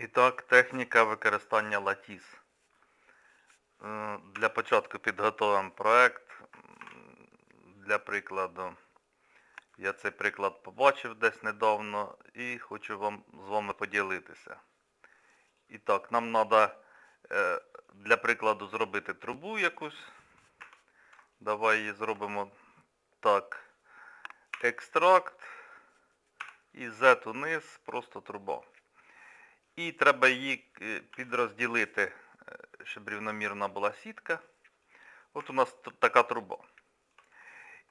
І так, техніка використання латіс. Е, Для початку підготуємо проект. Для прикладу, я цей приклад побачив десь недавно і хочу вам, з вами поділитися. І так, нам треба для прикладу зробити трубу якусь. Давай її зробимо так. Екстракт і Z униз, просто труба. І треба її е, підрозділити, е, щоб рівномірна була сітка. От у нас така труба.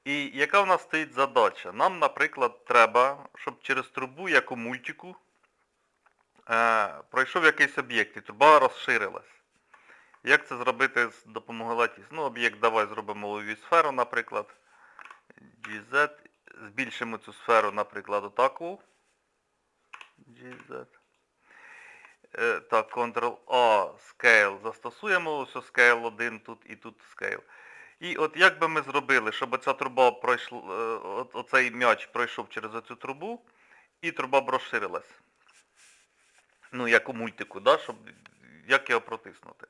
І яка в нас стоїть задача? Нам, наприклад, треба, щоб через трубу, як у мультику, е, пройшов якийсь об'єкт і труба розширилась. Як це зробити з допомогою латіс? Ну, об'єкт давай зробимо лові сферу, наприклад. GZ. Збільшимо цю сферу, наприклад, отаку. GZ. Е, Так, Ctrl-A, Scale застосуємо, ось Scale 1 тут і тут Scale. І от як би ми зробили, щоб оця труба пройшла, е, оцей м'яч пройшов через оцю трубу, і труба б розширилась. Ну, як у мультику, да? щоб, як його протиснути.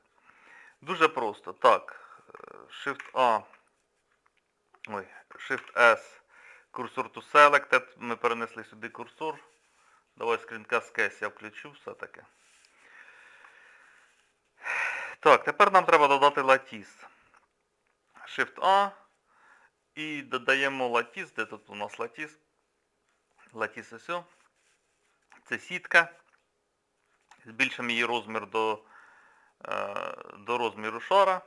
Дуже просто. Так, Shift-A, ой, Shift-S, курсор to selected, ми перенесли сюди курсор. Давай скрінкаст кейс я включу все-таки. Так, тепер нам треба додати латіс. Shift-A. І додаємо латіс. Де тут у нас латіс? Латіс ось. Це сітка. Збільшимо її розмір до, е, до розміру шара.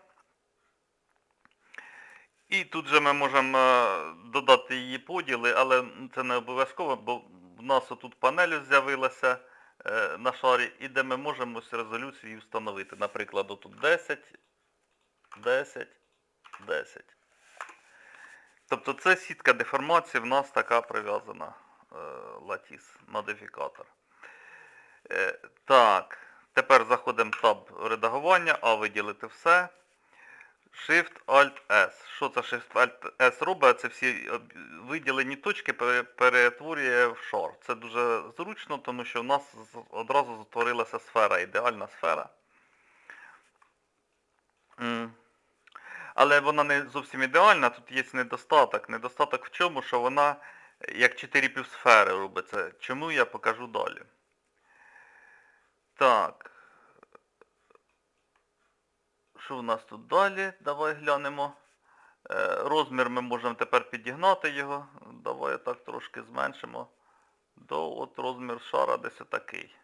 І тут же ми можемо е, додати її поділи, але це не обов'язково, бо в нас отут панель з'явилася на шарі, і де ми можемо ось резолюцію встановити. Наприклад, отут 10, 10, 10. Тобто це сітка деформації в нас така прив'язана е, латіс, модифікатор. Е, так, тепер заходимо в таб редагування, а виділити все. Shift Alt S. Що це Shift Alt S робить? Це всі виділені точки перетворює в шар. Це дуже зручно, тому що в нас одразу затворилася сфера, ідеальна сфера. Але вона не зовсім ідеальна, тут є недостаток. Недостаток в чому, що вона як 4 півсфери робиться. Чому я покажу далі. Так. Що в нас тут далі? Давай глянемо. Е, розмір ми можемо тепер підігнати його. Давай так трошки зменшимо. До от розмір шара десь отакий.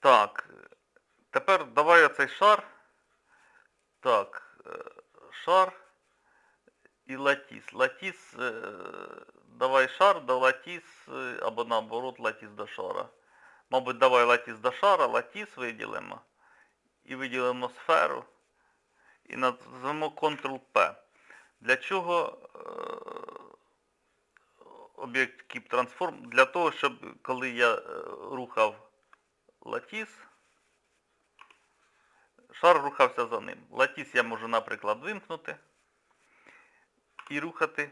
Так. Тепер давай оцей шар. Так. е, Шар і латіс. Латіс, е, давай шар до латіс, або наоборот латіс до шара. Мабуть, давай латіс до шара, латіс виділимо. І виділимо сферу. І назвемо Ctrl-P. Для чого е, об'єкт Keep Transform? Для того, щоб коли я е, рухав латіс, шар рухався за ним. Латіс я можу, наприклад, вимкнути і рухати.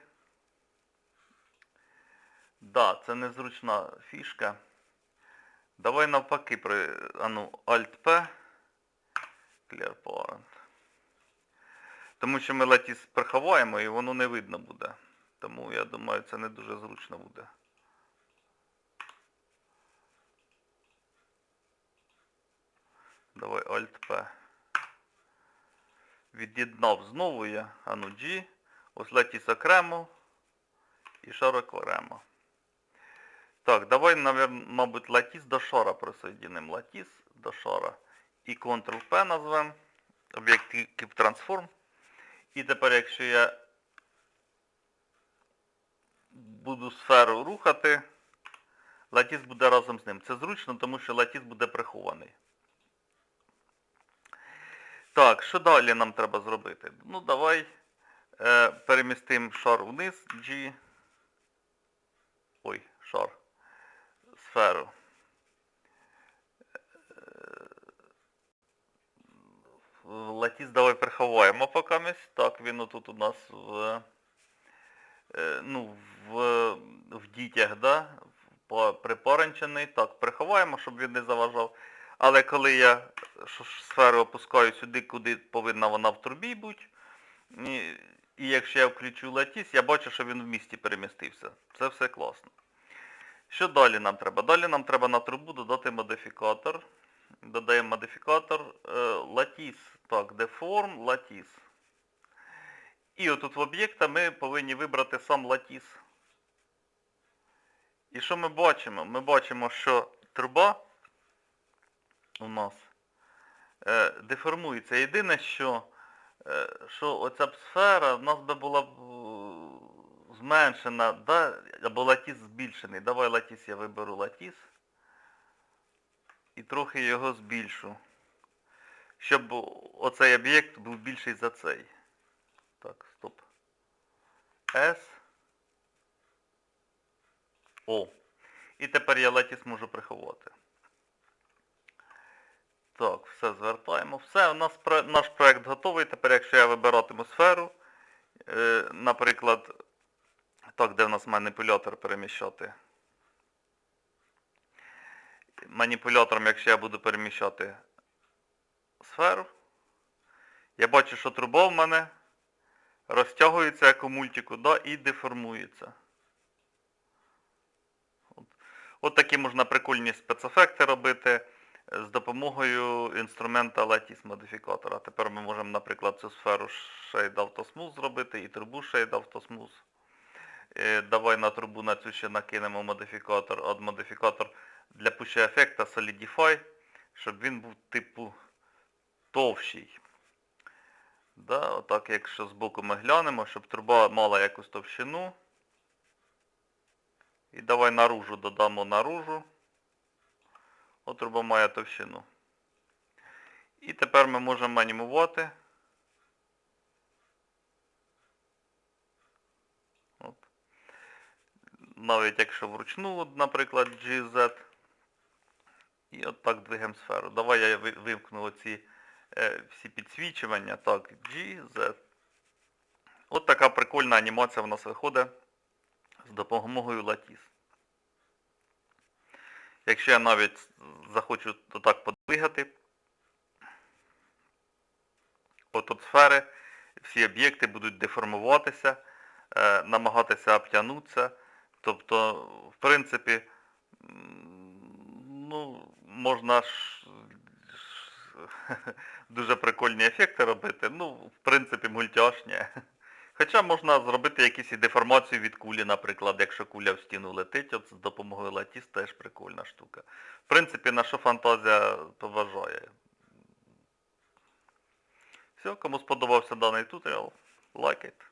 Да, це незручна фішка. Давай навпаки при а ну, Alt-P. Clear Тому що ми латіс приховаємо і воно не видно буде. Тому я думаю, це не дуже зручно буде. Давай Alt-P. Від'єднав знову я. А ну G. Ось латіс окремо. І шар окремо. Так, давай, мабуть, латіс до шара присоединимо. Латіс до шара. І Ctrl-P назвемо. Об'єкт Keep. І тепер, якщо я буду сферу рухати, латіс буде разом з ним. Це зручно, тому що латіс буде прихований. Так, що далі нам треба зробити? Ну, давай е, перемістимо шар вниз, G. Ой, шар. Сферу. Латіс давай приховаємо покамість. Так, він отут у нас в, е, ну, в, в дітях, да? По припоренчений. Так, приховаємо, щоб він не заважав. Але коли я сферу опускаю сюди, куди повинна вона в трубі бути, і якщо я включу латіс, я бачу, що він в місті перемістився. Це все класно. Що далі нам треба? Далі нам треба на трубу додати модифікатор. Додаємо модифікатор е, lattice. Так, deform lattice. І отут в об'єкта ми повинні вибрати сам lattice. І що ми бачимо? Ми бачимо, що труба у нас е, деформується. Єдине, що, е, що оця б сфера в нас би була б е, зменшена, да, або латіс збільшений. Давай латіс, я виберу латіс. І трохи його збільшу. Щоб оцей об'єкт був більший за цей. Так, стоп. S. О. І тепер я латіс можу приховати. Так, все звертаємо. Все, у нас наш проект готовий. Тепер, якщо я вибиратиму сферу, е, наприклад, так, де в нас маніпулятор переміщати? Маніпулятором, якщо я буду переміщати сферу, я бачу, що труба в мене розтягується як у мультику, да, і деформується. От, от такі можна прикольні спецефекти робити з допомогою інструмента Lattice модифікатора. Тепер ми можемо, наприклад, цю сферу Shade Autosmooth зробити і трубу Shade Autosmooth. Е, Давай на трубу на цю ще накинемо модифікатор. От модифікатор для пуща ефекта Solidify, щоб він був типу товщий. Да, отак, якщо збоку ми глянемо, щоб труба мала якусь товщину. І давай наружу додамо наружу. От труба має товщину. І тепер ми можемо анімувати. От. Навіть якщо вручну, наприклад, GZ. І от так двигаємо сферу. Давай я ви- вимкну оці е, всі підсвічування. Так, GZ. От така прикольна анімація в нас виходить з допомогою Lattice. Якщо я навіть захочу отак подвигати, от от сфери, всі об'єкти будуть деформуватися, е, намагатися обтягнутися. Тобто, в принципі, ну, можна ж, дуже прикольні ефекти робити. Ну, в принципі, мультяшні. Хоча можна зробити якісь і деформацію від кулі, наприклад, якщо куля в стіну летить, от з допомогою латіс теж прикольна штука. В принципі, на що фантазія поважає. Все, кому сподобався даний туторіал, лайкайте.